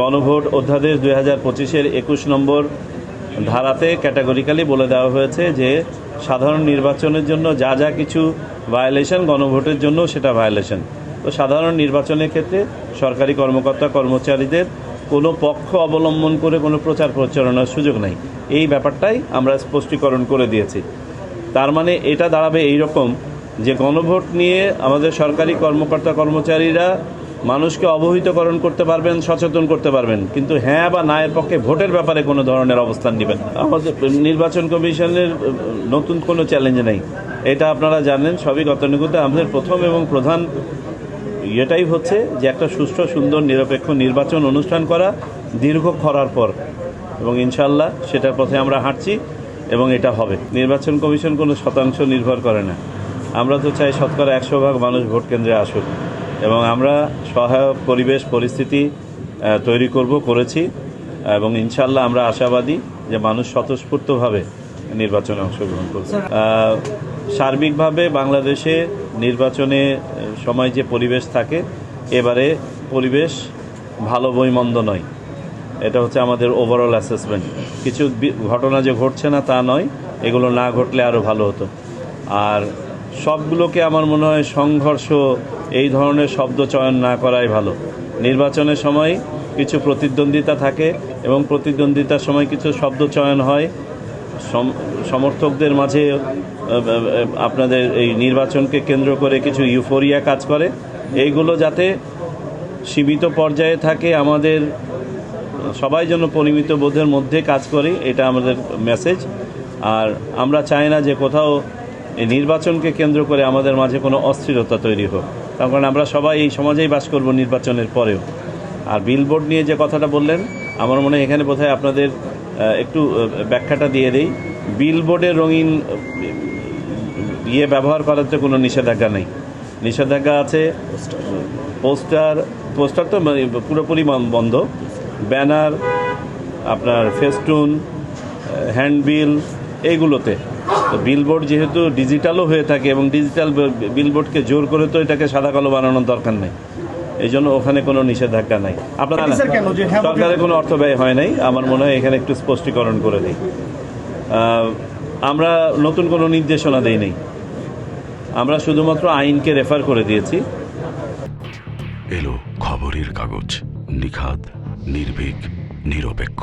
গণভোট অধ্যাদেশ দুই হাজার পঁচিশের একুশ নম্বর ধারাতে ক্যাটাগরিক্যালি বলে দেওয়া হয়েছে যে, সাধারণ নির্বাচনের জন্য যা যা কিছু ভায়োলেশন গণভোটের জন্য সেটা ভায়োলেশন। তো সাধারণ নির্বাচনের ক্ষেত্রে সরকারি কর্মকর্তা, কর্মচারীদের কোনো পক্ষ অবলম্বন করে কোনো প্রচার প্রচারণার সুযোগ নাই। এই ব্যাপারটাই আমরা স্পষ্টীকরণ করে দিয়েছি। তার মানে এটা দাঁড়াবে এই রকম যে, গণভোট নিয়ে আমাদের সরকারি কর্মকর্তা, কর্মচারীরা মানুষকে অবহিতকরণ করতে পারবেন, সচেতন করতে পারবেন। কিন্তু হ্যাঁ বা না এর পক্ষে ভোটের ব্যাপারে কোনো ধরনের অবস্থান নেবেন আমাদের নির্বাচন কমিশনের নতুন কোনো চ্যালেঞ্জ নেই। এটা আপনারা জানেন, সবই গতানুগত আমাদের প্রথম এবং প্রধান এটাই হচ্ছে যে একটা সুষ্ঠু, সুন্দর, নিরপেক্ষ নির্বাচন অনুষ্ঠান করা দীর্ঘ খরার পর। এবং ইনশাল্লাহ সেটার পথে আমরা হাঁটছি এবং এটা হবে। নির্বাচন কমিশন কোনো শতাংশ নির্ভর করে না। আমরা তো চাই শতকরা একশো ভাগ মানুষ ভোট কেন্দ্রে আসুক। এবং আমরা সহায়ক পরিবেশ পরিস্থিতি তৈরি করব করেছি এবং ইনশাল্লাহ আমরা আশাবাদী যে মানুষ স্বতঃস্ফূর্তভাবে নির্বাচনে অংশগ্রহণ করবে। আহ, সার্বিকভাবে বাংলাদেশে নির্বাচনে সময় যে পরিবেশ থাকে এবারে পরিবেশ ভালো বইমন্দ নয়। এটা হচ্ছে আমাদের ওভারঅল অ্যাসেসমেন্ট কিছু ঘটনা যে ঘটছে না তা নয় এগুলো না ঘটলে আরও ভালো হতো। আর সবগুলোকে আমার মনে হয় সংঘর্ষ, এই ধরনের শব্দ চয়ন না করাই ভালো। নির্বাচনের সময় কিছু প্রতিদ্বন্দ্বিতা থাকে এবং প্রতিদ্বন্দ্বিতার সময় কিছু শব্দ চয়ন হয়। সম- সমর্থকদের মাঝে আপনাদের এই নির্বাচনকে কেন্দ্র করে কিছু ইউফোরিয়া কাজ করে। এইগুলো যাতে সীমিত পর্যায়ে থাকে, আমাদের সবাই যেন পরিমিত বোধের মধ্যে কাজ করি, এটা আমাদের মেসেজ আর আমরা চাই না যে কোথাও এই নির্বাচনকে কেন্দ্র করে আমাদের মাঝে কোনো অস্থিরতা তৈরি হোক। তার কারণ আমরা সবাই এই সমাজেই বাস করব নির্বাচনের পরেও। আর বিলবোর্ড নিয়ে যে কথাটা বললেন, আমার মনে হয় এখানে বোধহয় আপনাদের একটু ব্যাখ্যাটা দিয়ে দেই। বিলবোর্ডের রঙিন ইয়ে ব্যবহার করাতে কোনো নিষেধাজ্ঞা নেই। নিষেধাজ্ঞা আছে, পোস্টার পোস্টার তো মানে পুরোপুরি বন্ধ। ব্যানার, আপনার ফেস্টুন হ্যান্ডবিল এইগুলোতে। তো বিলবোর্ড যেহেতু ডিজিটালও হয়ে থাকে এবং ডিজিটাল বিলবোর্ডকে জোর করে তো এটাকে সাদা কালো বানানোর দরকার নেই। এই জন্য ওখানে কোনো নিষেধাজ্ঞা নাই। আপনারা হ্যাঁ সরকারের কোনো অর্থ ব্যয় হয় নাই। আমার মনে হয় এখানে একটু স্পষ্টীকরণ করে দিই। আহ, আমরা নতুন কোনো নির্দেশনা দেই নেই। আমরা শুধুমাত্র আইনকে রেফার করে দিয়েছি। এলো খবরের কাগজ নিখাদ নির্ভীক নিরপেক্ষ।